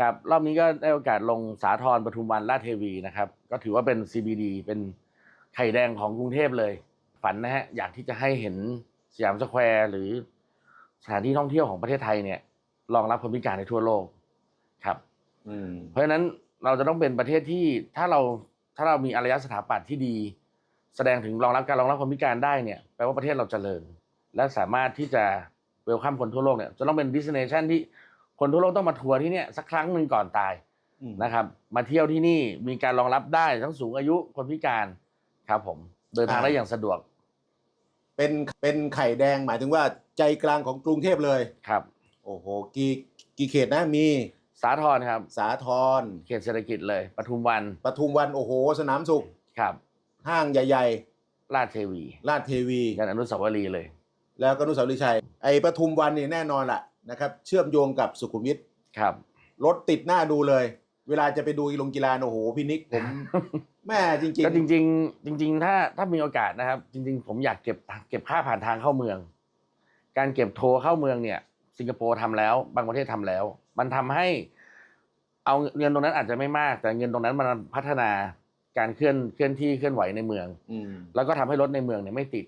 ครับรอบนี้ก็ได้โอกาสลงสาทรปทุมวันราชเทวีนะครับ ก็ถือว่าเป็น CBD เป็นไข่แดงของกรุงเทพเลย ฝันนะฮะอยากที่จะให้เห็นสยามสแควร์หรือสถานที่ท่องเที่ยวของประเทศไทยเนี่ยรองรับคนพิการในทั่วโลกครับอืมเพราะฉะนั้นเราจะต้องเป็นประเทศที่ถ้าเราถ้าเรามีอารยสถาปัตย์ที่ดี แสดงถึงรองรับการรองรับคนพิการได้เนี่ยแปลว่าประเทศเราเจริญ และสามารถที่จะเวลคัมคนทั่วโลกเนี่ยจะต้องเป็นดิสเนชันที่ คนทั่วโลกต้องมาทัวร์ที่เนี่ยสักครั้งหนึ่งก่อนตายอืมนะครับ มาเที่ยวที่นี่มีการรองรับได้ทั้งสูงอายุคนพิการครับ ผมเดินทางได้อย่างสะดวก เป็นเป็นไข่แดงหมายถึงว่าใจกลางของกรุงเทพเลยครับ โอ้โหกี่กี่เขตนะมีสาทรครับ สาทรเขตเศรษฐกิจเลยปทุมวันปทุมวันโอ้โห สนามสุขครับ ห้างใหญ่ราชเทวีๆลาดเทวียันอนุสาวรีย์เลย แล้วก็อนุสาวรีย์ชัยไอ้ปทุมวันนี่แน่นอนล่ะ นะครับ เชื่อมโยงกับสุขุมวิทครับ รถติดหน้าดูเลย เวลาจะไปดูกีฬงกีฬาโอ้โหพี่นิกผมแม่จริงก็จริง ๆ จริง ๆ ถ้าถ้ามีโอกาสนะครับ จริง ๆ ผมอยากเก็บเก็บค่าผ่านทางเข้าเมือง การเก็บโทรเข้าเมืองเนี่ย สิงคโปร์ทำแล้ว บางประเทศทำแล้ว มันทำให้ เอาเงินตรงนั้นอาจจะไม่มาก แต่เงินตรงนั้นมันพัฒนาการเคลื่อนเคลื่อนที่เคลื่อนไหวในเมืองอืมแล้วก็ทำให้รถในเมืองเนี่ยไม่ติด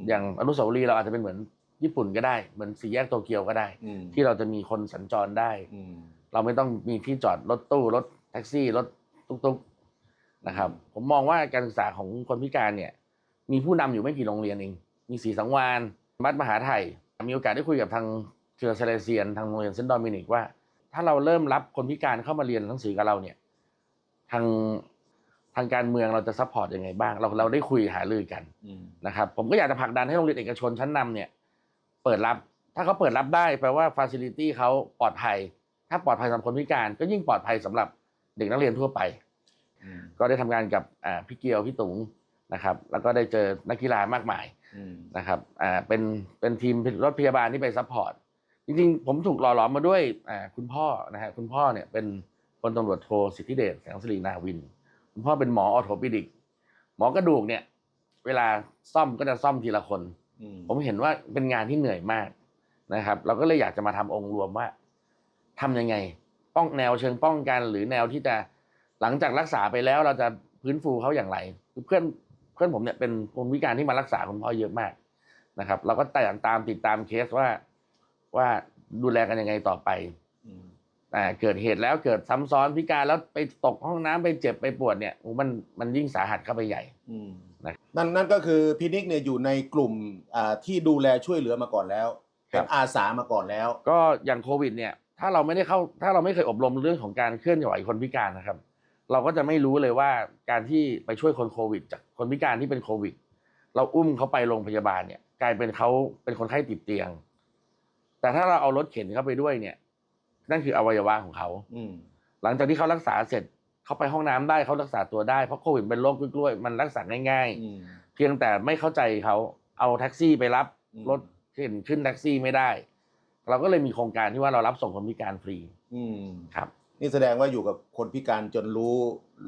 มอย่างอนุสาวรีย์เราอาจจะเป็นเหมือน ญี่ปุ่นก็ได้เหมือนสี่แยกโตเกียวก็ได้อืมที่เราจะมีคนสัญจรได้อืมเราไม่ต้องมีที่จอดรถตู้รถแท็กซี่รถตุ๊กๆนะครับ ผมมองว่าการศึกษาของคนพิการเนี่ย มีผู้นำอยู่ไม่กี่โรงเรียนเอง มีสีสังวานมัดมหาไทยมีโอกาสได้คุยกับทางเชื้อเซเลเซียนทางโรงเรียนเซนต์โดมินิกว่า ถ้าเราเริ่มรับคนพิการเข้ามาเรียนหนังสือกับเราเนี่ย ทางทางการเมืองเราจะซัพพอร์ตยังไงบ้าง เราเราได้คุยหารือกันอืมนะครับ ผมก็อยากจะผลักดันให้โรงเรียนเอกชนชั้นนำเนี่ย เปิดรับ ถ้าเขาเปิดรับได้แปลว่าฟ a ซิลิตี้เขาปลอดภัย ถ้าปลอดภัยสำหรับคนพิการ ก็ยิ่งปลอดภัยสำหรับเด็กนักเรียนทั่วไป ก็ได้ทำงานกับพี่เกียวพี่ตุงนะครับ แล้วก็ได้เจอนักกีฬามากมายนะครับเป็นเป็นทีมรถพยาบาลที่ไปซัพพอร์ตจริงๆผมถูกหล่อหลอมมาด้วยคุณพ่อนะฮะคุณพ่อเนี่ยเป็นพลตำรวจโทสิทธิเดชแสงสรินาวิน คุณพ่อเป็นหมอออโทปิดิก หมอกระดูกเนี่ย เวลาซ่อมก็จะซ่อมทีละคน ผมเห็นว่าเป็นงานที่เหนื่อยมากนะครับ เราก็เลยอยากจะมาทำองค์รวมว่าทำยังไง ป้องแนวเชิงป้องกัน หรือแนวที่จะหลังจากรักษาไปแล้ว เราจะพื้นฟูเขาอย่างไรคือเพื่อนเพื่อนผมเนี่ยเป็นคนพิการที่มารักษาคุณพ่อเยอะมากนะครับ เราก็ตามตามติดตามเคสว่าว่าดูแลกันยังไงต่อไปอืมอ่าเกิดเหตุแล้วเกิดซ้ำซ้อนพิการแล้วไปตกห้องน้ำไปเจ็บไปปวดเนี่ยโอ้มันมันยิ่งสาหัสเข้าไปใหญ่ อืม นะนั่นนั่นก็คือพี่นิกเนี่ยอยู่ในกลุ่มอ่าที่ดูแลช่วยเหลือมาก่อนแล้วเป็นอาสามาก่อนแล้ว ก็อย่างโควิดเนี่ยถ้าเราไม่ได้เข้าถ้าเราไม่เคยอบรมเรื่องของการเคลื่อนไหวคนพิการนะครับ เราก็จะไม่รู้เลยว่าการที่ไปช่วยคนโควิด จากคนพิการที่เป็นโควิด เราอุ้มเขาไปโรงพยาบาลเนี่ย กลายเป็นเขาเป็นคนไข้ติดเตียง แต่ถ้าเราเอารถเข็นเข้าไปด้วยเนี่ย นั่นคืออวัยวะของเขา อืมหลังจากที่เขารักษาเสร็จ เขาไปห้องน้ำได้เขารักษาตัวได้เพราะโควิดเป็นโรคกล้วยๆมันรักษาง่ายอืมๆเพียงแต่ไม่เข้าใจเขาเอาแท็กซี่ไปรับอืมรถขึ้นขึ้นแท็กซี่ไม่ได้ เราก็เลยมีโครงการที่ว่าเรารับส่งคนพิการฟรี อืมครับ นี่แสดงว่าอยู่กับคนพิการจนรู้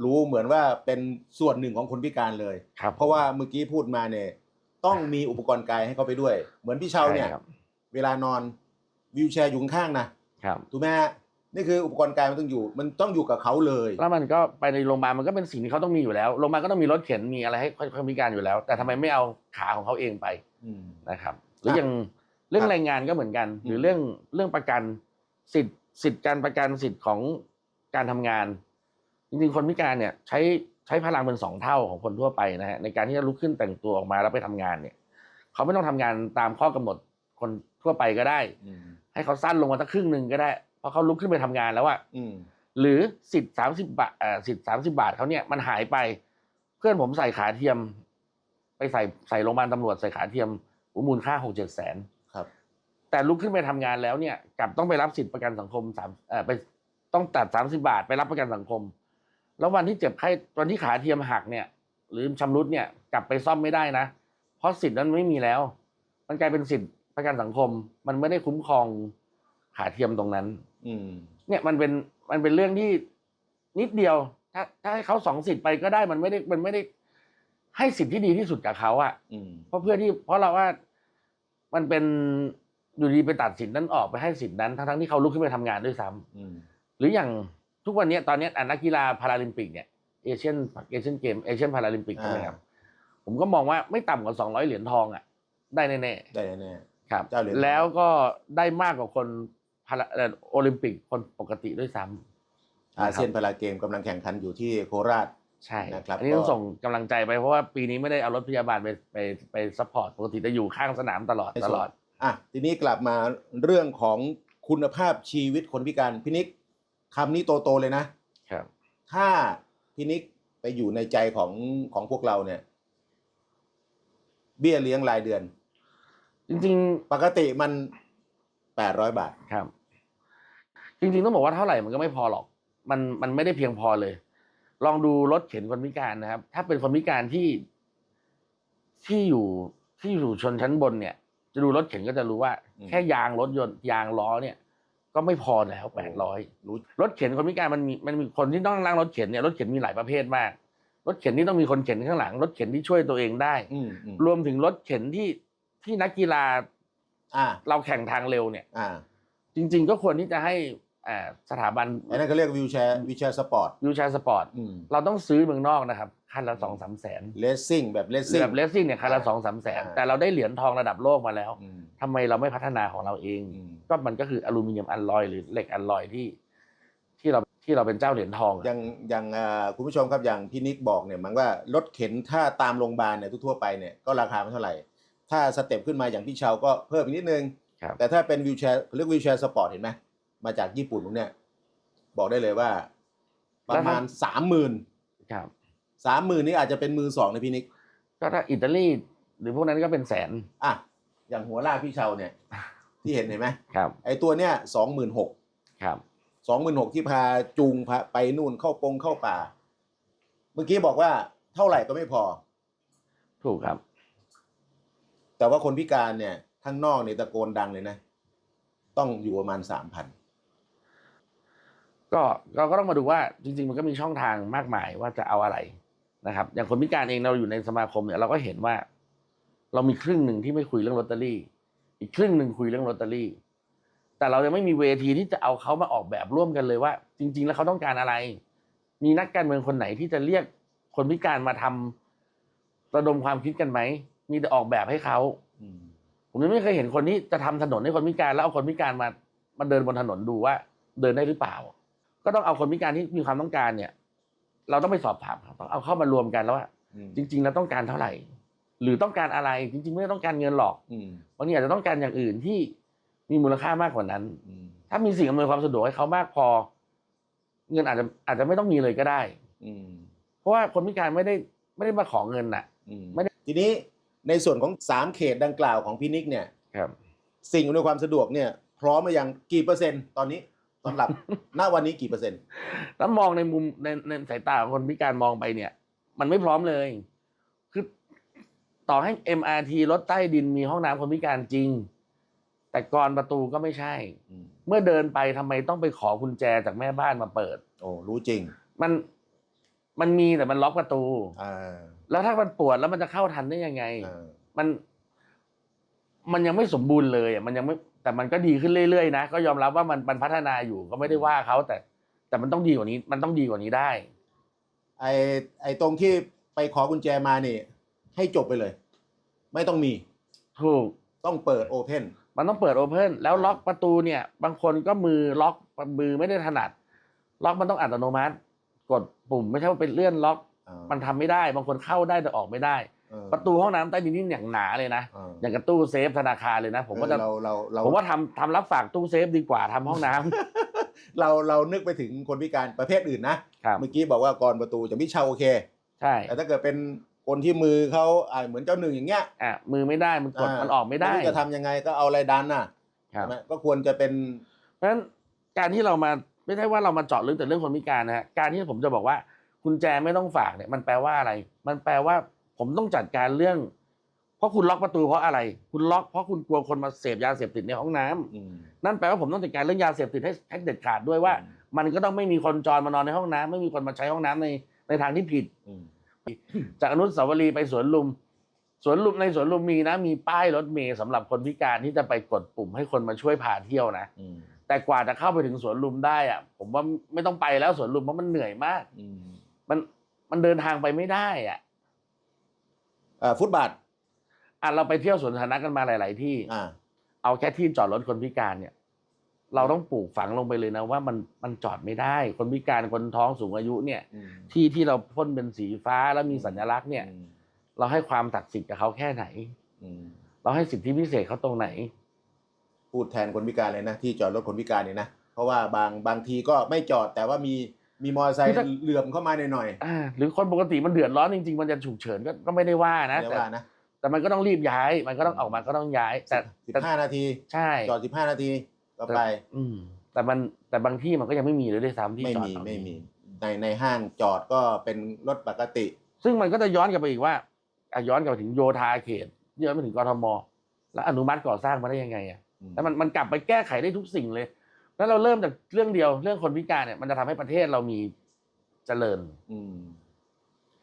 รู้เหมือนว่าเป็นส่วนหนึ่งของคนพิการเลยครับเพราะว่าเมื่อกี้พูดมาเนี่ยต้องมีอุปกรณ์กายให้เขาไปด้วย เหมือนพี่เชาเนี่ยใช่ครับเวลานอนวิวแชร์อยู่ข้างๆนะครับถูกไหมฮะ นี่คืออุปกรณ์กายมันต้องอยู่ มันต้องอยู่กับเขาเลย แล้วมันก็ไปในโรงพยาบาลมันก็เป็นสิ่งที่เขาต้องมีอยู่แล้วโรงพยาบาลก็ต้องมีรถเข็นมีอะไรให้คนพิการอยู่แล้ว แต่ทำไมไม่เอาขาของเขาเองไปอืม นะครับ หรืออย่างเรื่องครับแรงงานก็เหมือนกัน หรือมเรื่องเรื่องประกันสิทธิ์สิทธิ์การประกันสิทธิ์ของการทำงาน จริงๆคนพิการเนี่ยใช้ใช้พลังเป็นสองเท่าของคนทั่วไปนะฮะในการที่จะลุกขึ้นแต่งตัวออกมาแล้วไปทำงานเนี่ยเขาไม่ต้องทำงานตามข้อกำหนดคนทั่วไปก็ได้อืมให้เขาสั้นลงมาสักครึ่งหนึ่งก็ได้ เพราะเขาลุกขึ้นไปทำงานแล้วอะอืมหรือสิทธิ์สามสิบบาทเอ่อสิทธิ์สามสิบาทเขาเนี่ยมันหายไป เพื่อนผมใส่ขาเทียม ไปใส่ใส่โรงพยาบาลตำรวจใส่ขาเทียมโอ้มูลค่าหกเจ็ดแสนครับ แต่ลุกขึ้นไปทำงานแล้วเนี่ยกลับต้องไปรับสิทธิประกันสังคมสามเอ่อไปต้องตัดสามสิบาทไปรับประกันสังคม แล้ววันที่เจ็บไข้วันที่ขาเทียมหักเนี่ย หรือชำรุดเนี่ยกลับไปซ่อมไม่ได้นะ เพราะสิทธิ์นั้นไม่มีแล้ว มันกลายเป็นสิทธิประกันสังคม มันไม่ได้คุ้มครองขาเทียมตรงนั้น อืม เนี่ยมันเป็นมันเป็นเรื่องที่นิดเดียว ถ้าถ้าให้เขาสองสิทธิ์ไปก็ได้มันไม่ได้มันไม่ได้ ให้สิทธิ์ที่ดีที่สุดกับเขาอะอืม เพราะเพื่อที่เพราะเราว่ามันเป็นอยู่ดีไปตัดสิทธิ์นั้นออกไปให้สิทธิ์นั้นทั้งทั้งที่เขาลุกขึ้นไปทำงานด้วยซ้ำอืม หรืออย่างทุกวันเนี้ยตอนเนี้ยอะนักกีฬาพาราลิมปิกเนี่ยเอเชียนเอเชียนเกมเอเชียนพาราลิมปิกใช่ไหมครับผมก็มองว่าไม่ต่ำกว่า200เหรียญทองอะได้แน่ได้แน่ๆครับเจ้าเหรียญทอง แล้วก็ได้มากกว่าคน พาราเอ่อโอลิมปิกคนปกติด้วยซ้ำๆอาเซียนพาราเกมกำลังแข่งขันอยู่ที่โคราชใช่นะครับอันนี้ต้องก็ส่งกำลังใจไปเพราะว่าปีนี้ไม่ได้เอารถพยาบาลไปไปไปซัพพอร์ตปกติจะอยู่ข้างสนามตลอดไม่ตส่งลอดอะทีนี้กลับมาเรื่องของคุณภาพชีวิตคนพิการพินิกคำนี้โตๆเลยนะครับ ถ้าพินิกไปอยู่ในใจของของพวกเราเนี่ย เบี้ยเลี้ยงรายเดือน จริงปกติมันแปดร้อยบาทๆครับ จริงๆต้องบอกว่าเท่าไหร่มันก็ไม่พอหรอก มันมันไม่ได้เพียงพอเลย ลองดูรถเข็นคนพิการนะครับ ถ้าเป็นคนพิการที่ ที่อยู่ที่อยู่ชนชั้นบนเนี่ย จะดูรถเข็นก็จะรู้ว่าอืมแค่ยางรถยนต์ยางล้อเนี่ย ก็ไม่พอแล้วแปดร้อยรู้รถเข็นคนพิการมันมีมันมีคนที่ต้องนั่งรถเข็นเนี่ยรถเข็นมีหลายประเภทมากรถเข็นที่ต้องมีคนเข็นข้างหลังรถเข็นที่ช่วยตัวเองได้อืมอืมรวมถึงรถเข็นที่ที่นักกีฬาอ่าเราแข่งทางเร็วเนี่ยอ่าจริง ๆ ก็ควรที่จะให้อ่า สถาบันอันนั้นเขาเรียกวิวแชร์วิวแชร์สปอร์ตวิวแชร์สปอร์ตอืมเราต้องซื้อเมืองนอกนะครับคันละสองสามแสนเลสซิ่งแบบเลสซิ่งแบบเลสซิ่งเนี่ยคันละสองสามแสนอ่าแต่เราได้เหรียญทองระดับโลกมาแล้วอืมทำไมเราไม่พัฒนาของเราเองอืมก็มันก็คืออลูมิเนียมอัลลอยหรือเหล็กอัลลอยที่ ที่เราที่เราเป็นเจ้าเหรียญทองอะอย่างอย่างอ่าคุณผู้ชมครับอย่างพี่นิกบอกเนี่ยมันว่ารถเข็นถ้าตามโรงพยาบาลเนี่ยทั่วๆไปเนี่ยก็ราคาไม่เท่าไหร่ ถ้าสเต็ปขึ้นมาอย่างพี่เชาก็เพิ่มอีกนิดนึงครับแต่ถ้าเป็นวิวแชร์เรียกวิวแชร์สปอร์ตเห็นไหม มาจากญี่ปุ่นพวกเนี่ยบอกได้เลยว่า ประมาณสามหมื่นครับสามหมื่นนี่อาจจะเป็นมือสองในพี่นิก ก็ถ้าอิตาลีหรือพวกนั้นก็เป็นแสน อะ อย่างหัวลากพี่เชาเนี่ย ที่เห็นเห็นไหมครับ ไอตัวเนี่ยสองหมื่นหกครับสองหมื่นหกที่พาจูงพาไปนู่นเข้าปงเข้าป่า เมื่อกี้บอกว่าเท่าไหร่ก็ไม่พอ ถูกครับ แต่ว่าคนพิการเนี่ยข้างนอกเนี่ยตะโกนดังเลยนะ ต้องอยู่ประมาณสามพัน ก็เราก็ต้องมาดูว่าจริง ๆ มันก็มีช่องทางมากมายว่าจะเอาอะไรนะครับ อย่างคนพิการเองเราอยู่ในสมาคมเนี่ยเราก็เห็นว่า เรามีครึ่งหนึ่งที่ไม่คุยเรื่องลอตเตอรี่ อีกครึ่งหนึ่งคุยเรื่องลอตเตอรี่ แต่เรายังไม่มีเวทีที่จะเอาเขามาออกแบบร่วมกันเลยว่า จริง ๆ แล้วเขาต้องการอะไร มีนักการเมืองคนไหนที่จะเรียกคนพิการมาทำระดมความคิดกันไหมมีแต่ออกแบบให้เขาผมยังไม่เคยเห็นคนที่จะทำถนนให้คนพิการแล้วเอาคนพิการมามาเดินบนถนนดูว่า เดินได้หรือเปล่า ก็ต้องเอาคนพิการที่มีความต้องการเนี่ย เราต้องไปสอบถามเขาต้องเอาเข้ามารวมกันแล้วว่าจริงๆแล้วต้องการเท่าไหร่ หรือต้องการอะไรจริง ๆ ไม่ได้ต้องการเงินหรอกบางทีอาจจะต้องการอย่างอื่นที่มีมูลค่ามากกว่านั้นถ้ามีสิ่งอำนวยความสะดวกให้เขามากพอ เงินอาจจะอาจจะไม่ต้องมีเลยก็ได้เพราะว่าคนพิการไม่ได้ไม่ได้มาขอเงินน่ะไม่ได้ทีนี้ในส่วนของสามเขตดังกล่าวของพี่นิกเนี่ย ครับ สิ่งอำนวยความสะดวกเนี่ย พร้อมมาอย่างกี่เปอร์เซ็นต์ตอนนี้ สำหรับณวันนี้กี่เปอร์เซ็นต์ถ้ามองในมุมในในสายตาของคนพิการมองไปเนี่ย มันไม่พร้อมเลย คือต่อให้ MRT รถใต้ดินมีห้องน้ำคนพิการจริง แต่กรอนประตูก็ไม่ใช่เมื่อเดินไปทำไมต้องไปขอกุญแจจากแม่บ้านมาเปิด โอ้รู้จริงมันมันมีแต่มันล็อกประตู อ่าแล้วถ้ามันปวดแล้วมันจะเข้าทันได้ยังไง อ่ามันมันยังไม่สมบูรณ์เลยอะมันยังไม่ แต่มันก็ดีขึ้นเรื่อยๆนะก็ยอมรับว่ามันมันพัฒนาอยู่ก็ไม่ได้ว่าเขาแต่ แต่มันต้องดีกว่านี้ มันต้องดีกว่านี้ได้ ไอไอตรงที่ไปขอกุญแจมานี่ให้จบไปเลย ไม่ต้องมี ถูกต้องเปิดโอเพนมันต้องเปิดโอเพนแล้วล็อกประตูเนี่ย บางคนก็มือล็อกมือไม่ได้ถนัด ล็อกมันต้องอัตโนมัติ กดปุ่มไม่ใช่ว่าเป็นเลื่อนล็อก มันทำไม่ได้ บางคนเข้าได้แต่ออกไม่ได้ ประตูห้องน้ำใต้ดินนี่อย่างหนาเลยนะ อย่างกับตู้เซฟธนาคารเลยนะ ผมว่าจะเราเราเราผมว่าทำทำรับฝากตู้เซฟดีกว่าทำห้องน้ำเราเรานึกไปถึงคนพิการประเภทอื่นนะครับเมื่อกี้บอกว่ากรประตูจะไม่เช่าโอเคใช่แต่ถ้าเกิดเป็นคนที่มือเขาอ่าเหมือนเจ้าหนึ่งอย่างเงี้ยอะมือไม่ได้มันกดอ่ามันออกไม่ได้รู้จะทำยังไงก็เอาอะไรดันน่ะครับใช่ไหมก็ควรจะเป็น เพราะฉะนั้นการที่เรามาไม่ใช่ว่าเรามาเจาะลึกแต่เรื่องคนพิการนะฮะการที่ผมจะบอกว่ากุญแจไม่ต้องฝากเนี่ยมันแปลว่าอะไร มันแปลว่าผมต้องจัดการเรื่อง เพราะคุณล็อกประตูเพราะอะไร คุณล็อกเพราะคุณกลัวคนมาเสพยาเสพติดในห้องน้ำอืม นั่นแปลว่าผมต้องจัดการเรื่องยาเสพติดให้ให้เด็ดขาดด้วยว่ามันก็ต้องไม่มีคนจรมานอนในห้องน้ำไม่มีคนมาใช้ห้องน้ำในในทางที่ผิด อืม จากอนุสาวรีย์ไปสวนลุม สวนลุมในสวนลุมมีนะ มีป้ายรถเมล์สำหรับคนพิการที่จะไปกดปุ่มให้คนมาช่วยพาเที่ยวนะ อืม แต่กว่าจะเข้าไปถึงสวนลุมได้อะผมว่าไม่ต้องไปแล้วสวนลุมเพราะมันเหนื่อยมาก อืมมันมันเดินทางไปไม่ได้อะเอ่อฟุตบาท อะเราไปเที่ยวสวนสาธารณะกันมาหลาย ๆ ที่ อ่า เอาแค่ที่จอดรถคนพิการเนี่ย เราต้องปลูกฝังลงไปเลยนะว่ามันมันจอดไม่ได้ คนพิการคนท้องสูงอายุเนี่ยอืมที่ที่เราพ่นเป็นสีฟ้าแล้วมีสัญลักษณ์เนี่ยอืมเราให้ความศักดิ์สิทธิ์กับเขาแค่ไหนอืมเราให้สิทธิพิเศษเขาตรงไหน พูดแทนคนพิการเลยนะ ที่จอดรถคนพิการเนี่ยนะ เพราะว่าบางบางทีก็ไม่จอดแต่ว่ามีมีมอเตอร์ไซค์คือถ้า เหลื่อมเข้ามาหน่อยอ่าหรือคนปกติมันเดือดร้อนจริง ๆ มันจะฉุกเฉินก็ก็ไม่ได้ว่าๆนะเรียกแต่ว่านะ แต่มันก็ต้องรีบย้าย มันก็ต้องออกมาก็ต้องย้าย แต่สิบแต่ห้านาทีใช่จอดสิบห้านาทีก็ไป อืม แต่มันแต่บางที่มันก็ยังไม่มีเลยด้วยซ้ำที่ไม่จอดมีตรงนี้ไม่มี ในในห้างจอดก็เป็นรถปกติ ซึ่งมันก็จะย้อนกลับไปอีกว่าอะย้อนกลับไปถึงโยธาเขตย้อนไปถึงกทมแล้วอนุมัติก่อสร้างมาได้ยังไงอะแล้วมันมันกลับไปแก้ไขได้ทุกสิ่งเลย แล้วเราเริ่มจากเรื่องเดียวเรื่องคนพิการเนี่ยมันจะทำให้ประเทศเรามีเจริญ อืม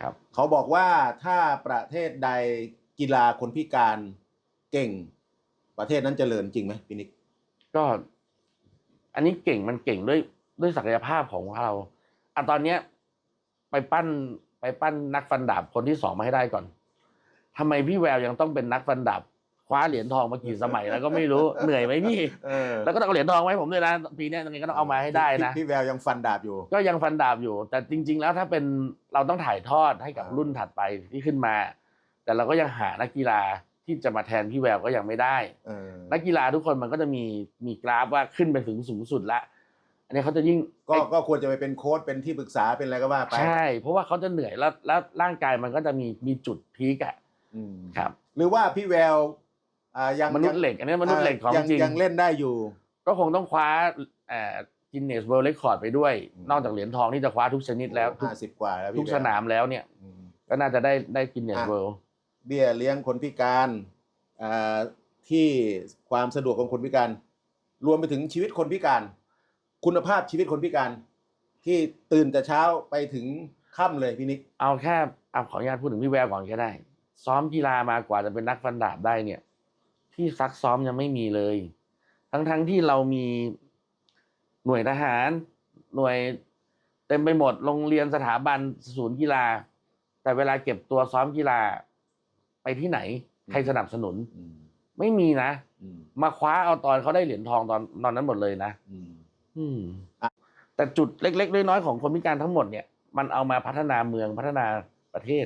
ครับ เขาบอกว่าถ้าประเทศใด กีฬาคนพิการเก่งประเทศนั้นเจริญจริงไหมพี่นิกก็ อันนี้เก่งมันเก่งด้วยด้วยศักยภาพของเราอะตอนเนี้ย ไปปั้นไปปั้นนักฟันดาบคนที่สองมาให้ได้ก่อนทำไมพี่แววยังต้องเป็นนักฟันดาบคว้าเหรียญทองมากี่สมัยแล้วก็ไม่รู้ เหนื่อยไหมพี่เออแล้วก็ต้องเอาเหรียญทองไว้ให้ผมด้วยนะปีเนี้ยยังไงก็ต้องเอามาให้ได้นะพี่พี่แววยังฟันดาบอยู่ ก็ยังฟันดาบอยู่ แต่จริง ๆ แล้วถ้าเป็นเราต้องถ่ายทอดให้กับอ่ารุ่รุ่นถัดไปที่ขึ้นมา แต่เราก็ยังหานักกีฬาที่จะมาแทนพี่แววก็ยังไม่ได้เออนักกีฬาทุกคนมันก็จะมีมีกราฟว่าขึ้นไปถึงสูงสุดละ อันนี้เขาจะยิ่งก็ก็ควรจะไปเป็นโค้ชเป็นที่ปรึกษาเป็นอะไรก็ว่าไป ใช่ เพราะว่าเขาจะเหนื่อยแล้วแล้วร่างกายมันก็จะมีมีจุดพีกอะอืมครับ หรือว่าพี่แววอ่ายังมนุษย์เหล็ก อันนี้มนุษย์เหล็กของยังจริงยังเล่นได้อยู่ ก็คงต้องคว้ากินเนสเวิลด์เรคคอร์ดไปด้วยอืมนอกจากเหรียญทองที่จะคว้าทุกชนิดแล้วทุกห้าสิบกว่าแล้วพี่ทุกแววสนามแล้วเนี่ยอืมก็น่าจะได้ได้กินเนสอะเวิลด์ เบี้ยเลี้ยงคนพิการที่ความสะดวกของคนพิการ รวมไปถึงชีวิตคนพิการ คุณภาพชีวิตคนพิการ ที่ตื่นแต่เช้าไปถึงค่ำเลยพี่นิกเอาแค่เอาขออนุญาตพูดถึงพี่แววก่อนก็ได้ ซ้อมกีฬามากว่าจะเป็นนักฟันดาบได้เนี่ย ที่ซักซ้อมยังไม่มีเลย ทั้งทั้งที่เรามีหน่วยทหาร หน่วยเต็มไปหมดโรงเรียนสถาบันศูนย์กีฬา แต่เวลาเก็บตัวซ้อมกีฬา ไปที่ไหน ใครสนับสนุนอืมไม่มีนะอืมมาคว้าเอาตอนเขาได้เหรียญทองตอนตอนนั้นหมดเลยนะอืมอืมอะแต่จุดเล็ก ๆ น้อยๆของคนพิการทั้งหมดเนี่ย มันเอามาพัฒนาเมืองพัฒนาประเทศ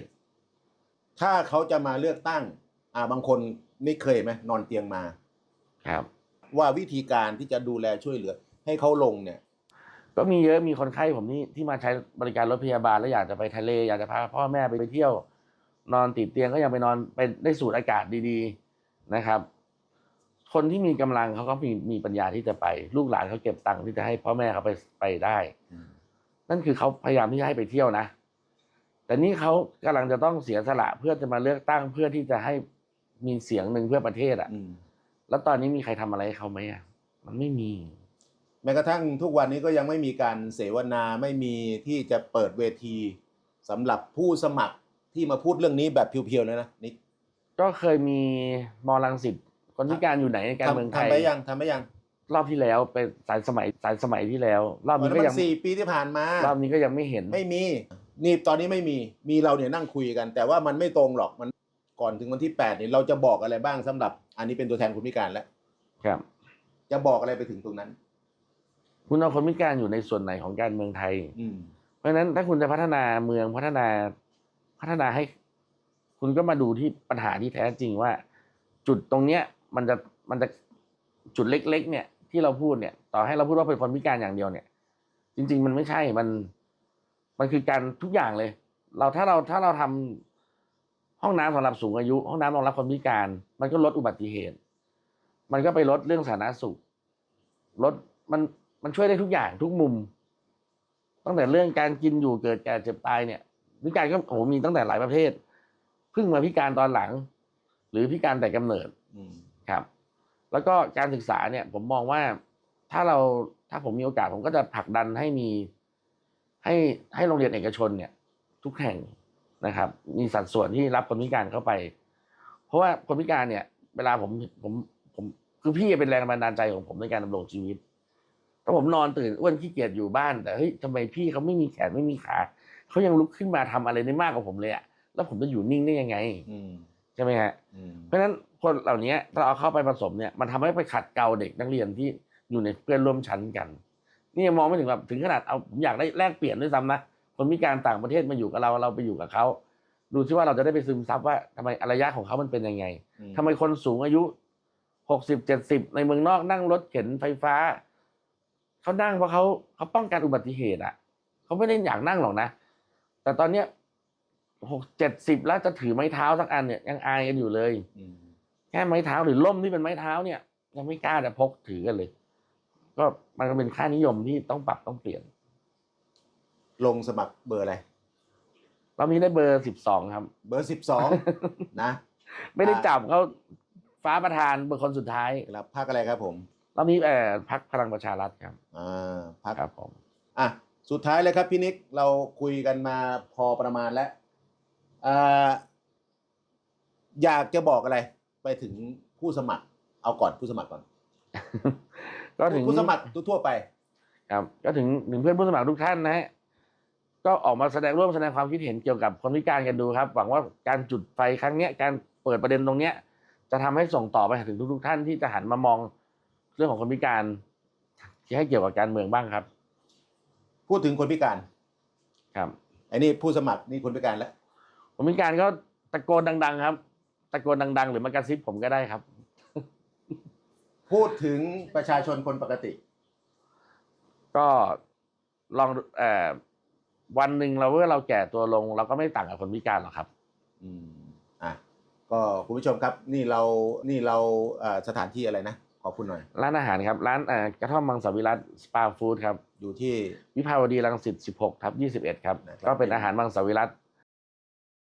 ถ้าเขาจะมาเลือกตั้ง อ่าบางคนนี่เคยไหมนอนเตียงมาครับ ว่าวิธีการที่จะดูแลช่วยเหลือ ให้เขาลงเนี่ย ก็มีเยอะมีคนไข้ผมนี่ที่มาใช้บริการรถพยาบาลแล้วอยากจะไปทะเลอยากจะพาพ่อแม่ไปเที่ยว นอนติดเตียงก็ยังไปนอนไปได้สูดอากาศดีๆนะครับ คนที่มีกำลังเขาก็มีมีปัญญาที่จะไป ลูกหลานเขาเก็บตังค์ที่จะให้พ่อแม่เขาไปไปได้ นั่นคือเขาพยายามที่จะให้ไปเที่ยวนะ แต่นี่เขากำลังจะต้องเสียสละเพื่อจะมาเลือกตั้งเพื่อที่จะให้มีเสียงหนึ่งเพื่อประเทศอะอืมแล้วตอนนี้มีใครทำอะไรให้เขาไหมอะมันไม่มี แม้กระทั่งทุกวันนี้ก็ยังไม่มีการเสวนาไม่มีที่จะเปิดเวทีสำหรับผู้สมัคร ที่มาพูดเรื่องนี้แบบเพียวๆเลยนะนิกก็เคยมีมอลังสิตคนพิการอยู่ไหนในการเมืองทำไทยทำไปยังทำไปยังรอบที่แล้วเป็นสายสมัยสายสมัยที่แล้ว รอบวันนี้นั้นก็มัยังนสี่ปีที่ผ่านมารอบนี้ก็ยังไม่เห็นไม่มีนี่ตอนนี้ไม่มีมีเราเนี่ยนั่งคุยกัน แต่ว่ามันไม่ตรงหรอกมันก่อนถึงวันที่แปดเนี่ยเราจะบอกอะไรบ้างสำหรับ อันนี้เป็นตัวแทนคนพิการแล้วครับ จะบอกอะไรไปถึงตรงนั้น คุณเอาคนพิการอยู่ในส่วนไหนของการเมืองไทยอืมเพราะฉะนั้นถ้าคุณจะพัฒนาเมืองพัฒนา พัฒนาให้ คุณก็มาดูที่ปัญหาที่แท้จริงว่า จุดตรงเนี้ย มันจะมันจะจุดเล็ก ๆ เนี่ย ที่เราพูดเนี่ย ต่อให้เราพูดว่าเป็นคนพิการอย่างเดียวเนี่ย จริง ๆ มันไม่ใช่มัน มันคือการทุกอย่างเลย เราถ้าเราถ้าเราทำห้องน้ำสำหรับสูงอายุ ห้องน้ำรองรับคนพิการ มันก็ลดอุบัติเหตุ มันก็ไปลดเรื่องสาธารณสุขลดมันมันช่วยได้ทุกอย่างทุกมุมตั้งแต่เรื่องการกินอยู่เกิดแก่เจ็บตายเนี่ย พิการก็โอ้โหมีตั้งแต่หลายประเภทเพิ่งมาพิการตอนหลัง หรือพิการแต่กำเนิดอืมครับ แล้วก็การศึกษาเนี่ย ผมมองว่าถ้าเราถ้าผมมีโอกาส ผมก็จะผลักดันให้มี ให้ให้โรงเรียนเอกชนเนี่ย ทุกแห่งนะครับ มีสัดส่วนที่รับคนพิการเข้าไป เพราะว่าคนพิการเนี่ย เวลาผมผมผมคือพี่เป็นแรงบันดาลใจของผมในการดำรงชีวิตถ้าผมนอนตื่นอ้วนขี้เกียจอยู่บ้านแต่เฮ้ยทำไมพี่เขาไม่มีแขนไม่มีขา เขายังลุกขึ้นมาทำอะไรได้มากกว่าผมเลยอะแล้วผมจะอยู่นิ่งได้ยังไงอืมใช่ไหมฮะอืมเพราะฉะนั้นคนเหล่านี้ถ้าเอาเข้าไปผสมเนี่ยมันทำให้ไปขัดเกลาเด็กนักเรียนที่อยู่ในเพื่อนร่วมชั้นกัน นี่ยังมองไม่ถึงแบบถึงขนาดเอาผมอยากได้แลกเปลี่ยนด้วยซ้ำนะคนพิการต่างประเทศมาอยู่กับเราเราไปอยู่กับเขาดูที่ว่าเราจะได้ไปซึมซับว่าทำไมอารยะของเขามันเป็นยังไงอืมทำไมคนสูงอายุหกสิบเจ็ดสิบในเมืองนอกนั่งรถเข็นไฟฟ้าเขานั่งเพราะเขาเขาป้องกันอุบัติเหตุอะเขาไม่ได้อยากนั่งหรอกนะ แต่ตอนเนี้ยหกเจ็ดสิบแล้วจะถือไม้เท้าสักอันเนี่ยยังอายกันอยู่เลยอืมแค่ไม้เท้าหรือล่มที่เป็นไม้เท้าเนี่ย ยังไม่กล้าจะพกถือกันเลย ก็มันก็เป็นค่านิยมที่ต้องปรับต้องเปลี่ยน ลงสมัครเบอร์อะไรเรามีได้เบอร์สิบสองครับ เบอร์สิบสองนะ ไม่ได้จับเขาฟ้าประธานเป็นคนสุดท้ายครับพักอะไรครับผมเรามีเอ่อพักพลังประชารัฐครับอ่าพักครับผมอะ สุดท้ายเลยครับพี่นิกเราคุยกันมาพอประมาณแล้วอ่าอยากจะบอกอะไร ไปถึงผู้สมัคร เอาก่อนผู้สมัครก่อน ก็ถึงผู้สมัครทั่วๆไป ครับ ก็ถึงถึงเพื่อนผู้สมัครทุกท่านนะฮะก็ออกมาแสดงร่วมแสดงความคิดเห็นเกี่ยวกับคนพิการกันดูครับ หวังว่าการจุดไฟครั้งเนี้ย การเปิดประเด็นตรงเนี้ย จะทำให้ส่งต่อไปถึงทุก ๆ ท่านที่จะหันมามองเรื่องของคนพิการที่ให้เกี่ยวกับการเมืองบ้างครับ พูดถึงคนพิการครับไอ้นี่ผู้สมัครนี่คนพิการแล้วคนพิการก็ตะโกนดัง ๆ ครับ ตะโกนดัง ๆ หรือมากระซิบผมก็ได้ครับ พูดถึงประชาชนคนปกติ ก็ลองดูเอ่อวันหนึ่งเราเมื่อเราแก่ตัวลง เราก็ไม่ต่างกับคนพิการหรอกครับ อืมอะก็คุณผู้ชมครับ นี่เรานี่เราเอ่อสถานที่อะไรนะ ขอบคุณหน่อย ร้านอาหารครับ ร้านเอ่อกระท่อมมังสวิรัตสปาฟู้ดครับ อยู่ที่ วิภาวดีรังสิต16ทับ21 ครับ นะครับ ก็เป็นอาหารมังสวิรัต